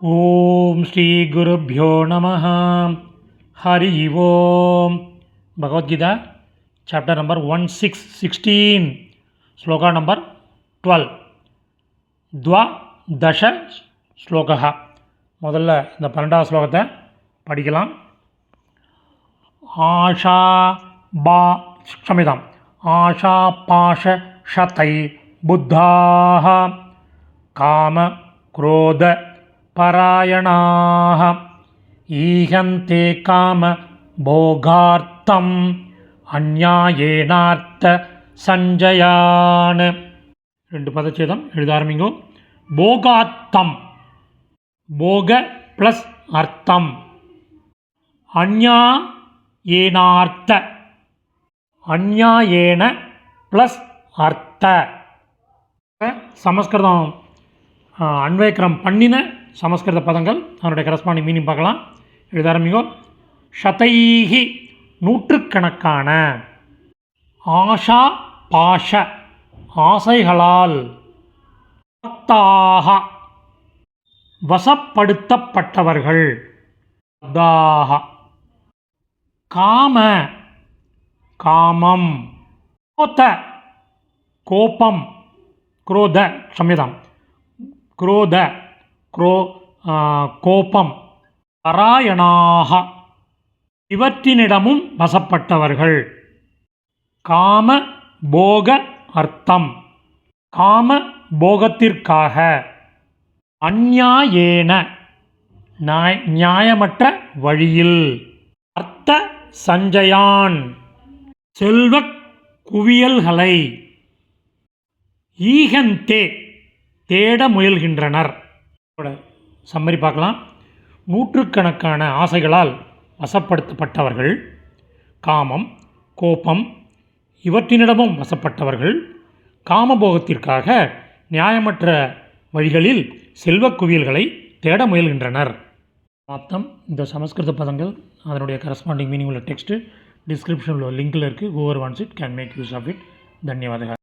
ஓம் ஸ்ரீ குருப்பியோ நம ஹரி ஓம். Bhagavad Gita chapter number one six sixteen shloka number twelve துவா தச ஸ்லோகா. முதல்ல இந்த பன்னெண்டாவது ஸ்லோகத்தை படிக்கலாம். ஆஷா பா க்ஷமிதாம் ஆஷா பாஷ ஷத்தை புத்தாக காம குரோத परायणाः ईहन्ते काम भोगार्थम् அந்நியாயேனார்த்த சஞ்சயான் ரெண்டு பதச்சேதம் எழுத ஆரம்பிங்கோ போகாத்தம் போக ப்ளஸ் அர்த்தம் அந்யா ஏனார்த்த அந்யா ஏன ப்ளஸ் அர்த்த சமஸ்கிருதம் ஆ, அன்வயக்கிரம் பண்ணின சமஸ்கிருத பதங்கள் அதனுடைய கரஸ்பாண்டிங் மீனிங் பார்க்கலாம். எழுத ஆரம்பிக்கும் ஷதைஹி நூற்றுக்கணக்கான. ஆஷா பாஷ ஆசைகளால் பக்தாக வசப்படுத்தப்பட்டவர்கள். பக்தாக காம காமம். கோத்த கோபம். குரோத க்ஷமிதம் குரோத குரோ கோபம். பராயணாக. இவற்றினிடமும் வசப்பட்டவர்கள். காம போக அர்த்தம். காம போகத்திற்காக. அந்நாயேன நியாய நியாயமற்ற வழியில். அர்த்த சஞ்சயான். செல்வக் குவியல்களை. ஈகந்தே தேட முயல்கின்றனர். சம்மரி பார்க்கலாம். நூற்றுக்கணக்கான ஆசைகளால் வசப்படுத்தப்பட்டவர்கள் காமம் கோபம் இவற்றினிடமும் வசப்பட்டவர்கள் காமபோகத்திற்காக நியாயமற்ற வழிகளில் செல்வக் குவியல்களை தேட முயல்கின்றனர். மொத்தம் இந்த சமஸ்கிருத பதங்கள் அதனுடைய கரஸ்பாண்டிங் மீனிங் உள்ள டெக்ஸ்ட்டு டிஸ்கிரிப்ஷனில் லிங்கில் இருக்குது whoever wants it can make use of it தன்யவாதங்கள்.